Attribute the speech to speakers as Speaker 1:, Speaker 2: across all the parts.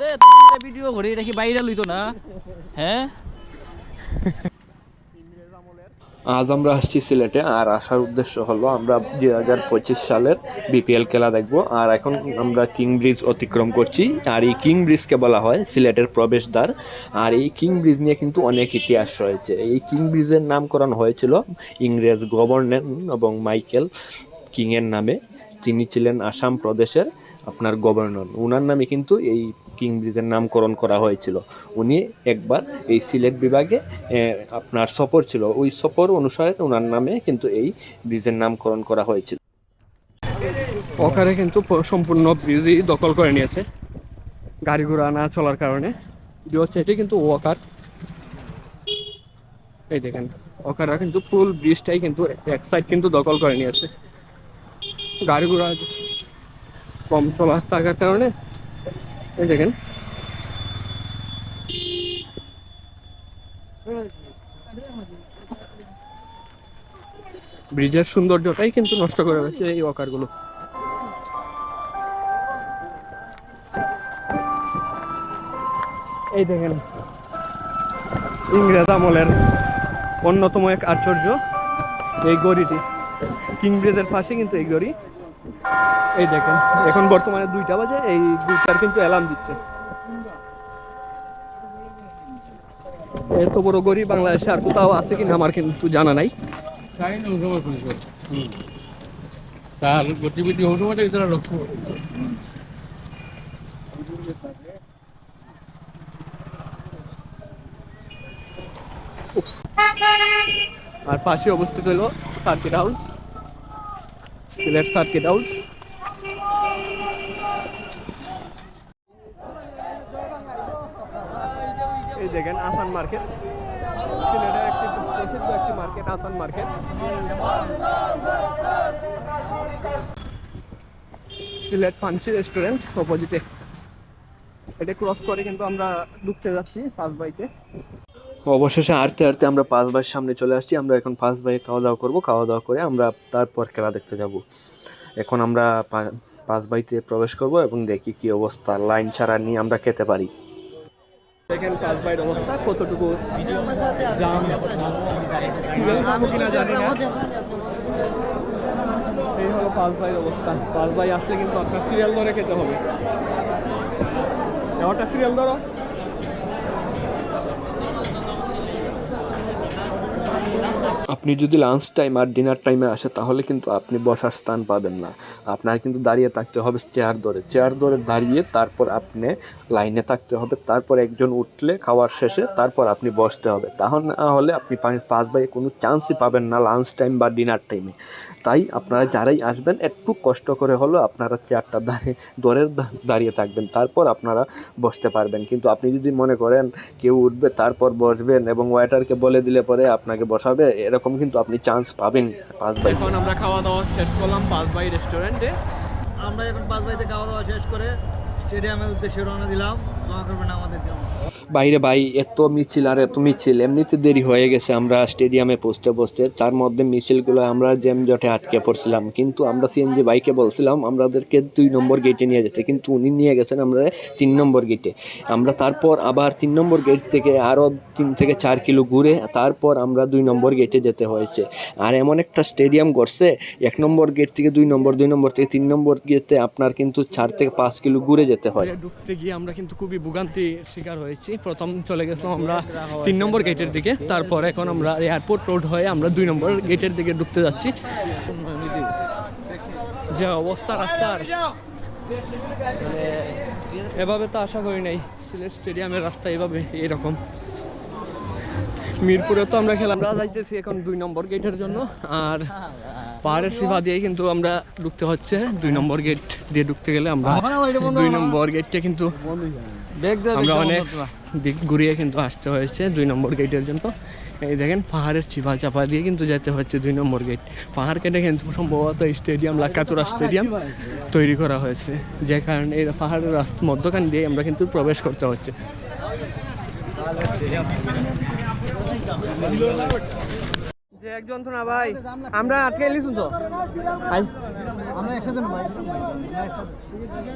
Speaker 1: দে তুমি ভিডিও করে এটা বাইরে লইতো না। হ্যাঁ
Speaker 2: আজ আমরা আসছি সিলেটে আর আসার উদ্দেশ্য হলো আমরা দুই হাজার পঁচিশ সালের বিপিএল খেলা দেখব আর এখন আমরা কিং ব্রিজ অতিক্রম করছি আর এই কিং ব্রিজকে বলা হয় সিলেটের প্রবেশদ্বার আর এই কিং ব্রিজ নিয়ে কিন্তু অনেক ইতিহাস রয়েছে। এই কিং ব্রিজের নামকরণ হয়েছিল ইংরেজ গভর্নর এবং মাইকেল কিংয়ের নামে তিনি ছিলেন আসাম প্রদেশের আপনার গভর্নর। ওনার নামে কিন্তু এই কিং ব্রিজের নামকরণ করা হয়েছিল। উনি একবার এই সিলেট বিভাগে আপনার সফর ছিল। ওই সফর অনুসারে ওনার নামে কিন্তু এই ব্রিজের নামকরণ করা হয়েছিল।
Speaker 3: ওখানে কিন্তু সম্পূর্ণ ব্রিজই দখল করে নিয়েছে। গাড়ি ঘোড়া না চলার কারণে। হচ্ছে এটি কিন্তু ওয়াকার। এই দেখেন ওকাররা কিন্তু ফুল ব্রিজটাই কিন্তু এক সাইড কিন্তু দখল করে নিয়েছে। গাড়ি ঘোড়া কম চলা থাকার কারণে, এই দেখেন। ব্রিজের সৌন্দর্যটাই কিন্তু নষ্ট করে গেছে এই ওয়াকারগুলো এই দেখেন, ইংরেজ আমলের অন্যতম এক আশ্চর্য এই গড়িটি। কিং ব্রিজের পাশে কিন্তু এই গড়ি। এই দেখেন এখন বর্তমানে দুইটা বাজে এই দুইটার কিন্তু অ্যালার্ম দিচ্ছে। এত বড় গরিব বাংলাদেশে আর কোথাও আছে কিনা আমার কিন্তু জানা নাই।
Speaker 4: তার গতিবিধি তারা লক্ষ্য
Speaker 3: আর পাশে অবস্থিত হলো circuit house. Sylhet circuit house এই দেখেন আসান মার্কেট। সিলেটের একটি প্রসিদ্ধ একটি মার্কেট, আসান মার্কেট। সিলেট ফান্সি রেস্টুরেন্ট অপোজিটে এটা ক্রস করে কিন্তু আমরা ঢুকতে যাচ্ছি ফার্স্ট বাইকে
Speaker 2: অবশেষে হাঁটতে হাঁটতে আমরা পাঁচ ভাইয়ের সামনে চলে আসছি। আমরা এখন পাঁচ ভাইয়ে খাওয়া দাওয়া করব। খাওয়া দাওয়া করে আমরা তারপর খেলা দেখতে যাব। এখন আমরা পাঁচ বাইতে প্রবেশ করব এবং দেখি কি অবস্থা। লাইন ছাড়া নিয়ে আমরা খেতে পারি।
Speaker 3: দেখেন পাঁচ অবস্থা, কতটুকু অবস্থা। পাঁচ আসলে কিন্তু আপনার সিরিয়াল ধরে খেতে হবে। সিরিয়াল ধরো।
Speaker 2: আপনি যদি লাঞ্চ টাইম আর ডিনার টাইমে আসে, তাহলে কিন্তু আপনি বসার স্থান পাবেন না। আপনার কিন্তু দাঁড়িয়ে থাকতে হবে চেয়ার ধরে। চেয়ার ধরে দাঁড়িয়ে তারপর আপনি লাইনে থাকতে হবে। তারপর একজন উঠলে খাওয়ার শেষে তারপর আপনি বসতে হবে। তাহলে আপনি পাঁচ- পাঁচ বাই কোনো চান্সই পাবেন না লাঞ্চ টাইম বা ডিনার টাইমে তাই আপনারা যারাই আসবেন একটু কষ্ট করে হলেও আপনারা চেয়ারটা দাঁড়িয়ে দরের দাঁড়িয়ে থাকবেন। তারপর আপনারা বসতে পারবেন। কিন্তু আপনি যদি মনে করেন কেউ উঠবে তারপর বসবেন এবং ওয়েটারকে বলে দিলে পরে আপনাকে বসাবে এরকম কিন্তু আপনি চান্স পাবেন। পাঁচ বাই
Speaker 3: এখন আমরা খাওয়া দাওয়া শেষ করলাম পাঁচ বাই রেস্টুরেন্টে
Speaker 5: আমরা এখন পাঁচ বাড়িতে খাওয়া দাওয়া শেষ করে স্টেডিয়ামের উদ্দেশ্যে রওনা দিলাম। দোয়া করবেন আমাদের জন্য
Speaker 2: বাইরে, ভাই, এত মিছিল, আর এত মিছিল, এমনিতে দেরি হয়ে গেছে, আমরা স্টেডিয়ামে পৌঁছতে পৌঁছতে তার মধ্যে মিছিলগুলো আমরা জ্যাম জটে আটকে পড়ছিলাম। কিন্তু আমরা সিএনজি বাইকে বলছিলাম, আমাদেরকে দুই নম্বর গেটে নিয়ে যেতে। কিন্তু উনি নিয়ে গেছেন আমরা তিন নম্বর গেটে আমরা তারপর আবার তিন নম্বর গেট থেকে আরও তিন থেকে চার কিলো ঘুরে, তারপর আমরা দুই নম্বর গেটে যেতে হয়েছে। আর এমন একটা স্টেডিয়াম করছে এক নম্বর গেট থেকে দুই নম্বর দুই নম্বর থেকে তিন নম্বর গেটে আপনার কিন্তু চার থেকে পাঁচ কিলো ঘুরে যেতে হয়।
Speaker 3: ঢুকতে গিয়ে আমরা কিন্তু খুবই ভোগান্তির শিকার হয়েছি। প্রথম চলে গেছিলাম আমরা তিন নম্বর গেটের দিকে। তারপর এখন আমরা এয়ারপোর্ট রোড হয়ে আমরা দুই নম্বর গেটের দিকে ঢুকতে যাচ্ছি। যে অবস্থা রাস্তার। মানে এভাবে তো আশা করি নাই, সিলেট স্টেডিয়ামের রাস্তা এভাবে এরকম। মিরপুরে তো আমরা খেলাম। আমরা যাইতেছি এখন দুই নম্বর গেটের জন্য, আর পাহাড়ের সিফা দিয়ে কিন্তু আমরা ঢুকতে হচ্ছে। দুই নম্বর গেট দিয়ে ঢুকতে গেলে আমরা দুই নম্বর গেটটা কিন্তু আমরা অনেক দিক ঘুরিয়ে কিন্তু আসতে হয়েছে দুই নম্বর গেটের জন্য। এই দেখেন পাহাড়ের চিপা চাপা দিয়ে কিন্তু যেতে হচ্ছে দুই নম্বর গেট। পাহাড় কেটে কিন্তু সম্ভবত স্টেডিয়াম লাক্কাতুরা স্টেডিয়াম তৈরি করা হয়েছে। যে কারণে এই পাহাড়ের রাস্তা মধ্যখান দিয়ে আমরা কিন্তু প্রবেশ করতে হচ্ছে। এক যন্ত্রণা ভাই। আমরা আটকে গেলিস তো ভাই
Speaker 5: আমরা একসাথে ভাই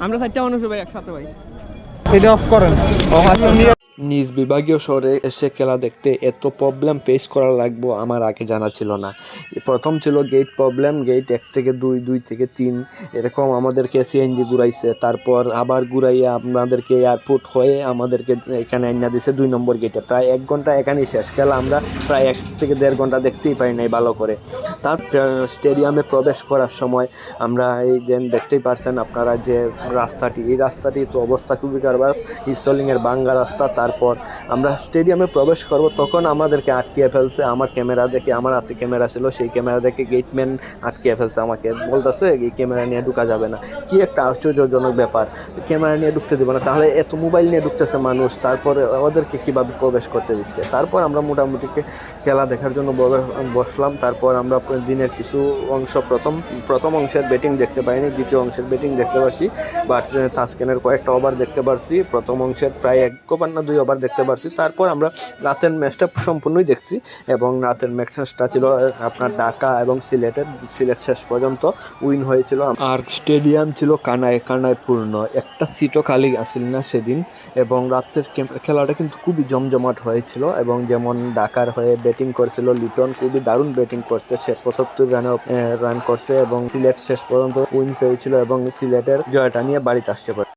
Speaker 3: আমরা চারটা মানুষ ভাই একসাথে ভাই।
Speaker 5: এটা অফ করেন।
Speaker 3: ও আচ্ছা
Speaker 2: নিজ বিভাগীয় শহরে এসে খেলা দেখতে এত প্রবলেম ফেস করা লাগবো আমার আগে জানা ছিল না। প্রথম ছিল গেট প্রবলেম গেট এক থেকে দুই দুই থেকে তিন, এরকম আমাদেরকে সিএনজি ঘুরাইছে। তারপর আবার ঘুরাইয়া আপনাদেরকে এয়ারপোর্ট হয়ে আমাদেরকে এখানে আইনা দিছে দুই নম্বর গেটে প্রায় এক ঘণ্টা এখানেই শেষ খেলা, আমরা প্রায় এক থেকে দেড় ঘণ্টা দেখতেই পাই নাই ভালো করে। তার স্টেডিয়ামে প্রবেশ করার সময় আমরা এই যে দেখতেই পারছেন আপনারা যে রাস্তাটি, এই রাস্তাটি তো অবস্থা খুবই কারবার ইসলিংয়ের বাঙ্গা রাস্তা তারপর আমরা স্টেডিয়ামে প্রবেশ করব, তখন আমাদেরকে আটকিয়ে ফেলছে, আমার ক্যামেরা দেখে, আমার হাতে ক্যামেরা ছিল, সেই ক্যামেরা দেখে গেটম্যান আটকিয়ে ফেলছে আমাকে। বলতেছে, এই ক্যামেরা নিয়ে ঢুকা যাবে না। কি একটা আশ্চর্যজনক ব্যাপার, ক্যামেরা নিয়ে ঢুকতে দেবে না। তাহলে এত মোবাইল নিয়ে ঢুকতেছে মানুষ, তারপরে ওদেরকে কীভাবে প্রবেশ করতে দিচ্ছে? তারপর আমরা মোটামুটিকে খেলা দেখার জন্য বসলাম। তারপর আমরা দিনের কিছু অংশ, প্রথম প্রথম অংশের ব্যাটিং দেখতে পাইনি, দ্বিতীয় অংশের ব্যাটিং দেখতে পারছি, বাট তাস্কেনের কয়েকটা ওভার দেখতে পারছি। প্রথম অংশের প্রায় এক ওভার না দুই ওভার দেখতে পারছি। তারপর আমরা রাতের ম্যাচটা সম্পূর্ণই দেখছি এবং রাতের ম্যাচটা ছিল আপনার ঢাকা এবং সিলেটের, সিলেট শেষ পর্যন্ত উইন হয়েছিল। আর স্টেডিয়াম ছিল কানায় কানায় পূর্ণ একটা সিটও খালি আসছিল না সেদিন এবং রাতের খেলাটা কিন্তু খুবই জমজমাট হয়েছিল এবং যেমন ঢাকার হয়ে ব্যাটিং করেছিল লিটন খুবই দারুণ ব্যাটিং করছে, সে পঁচাত্তর রানে রান করছে এবং সিলেট শেষ পর্যন্ত উইন পেয়েছিল এবং সিলেটের জয়টা নিয়ে বাড়িতে আসতে পারে।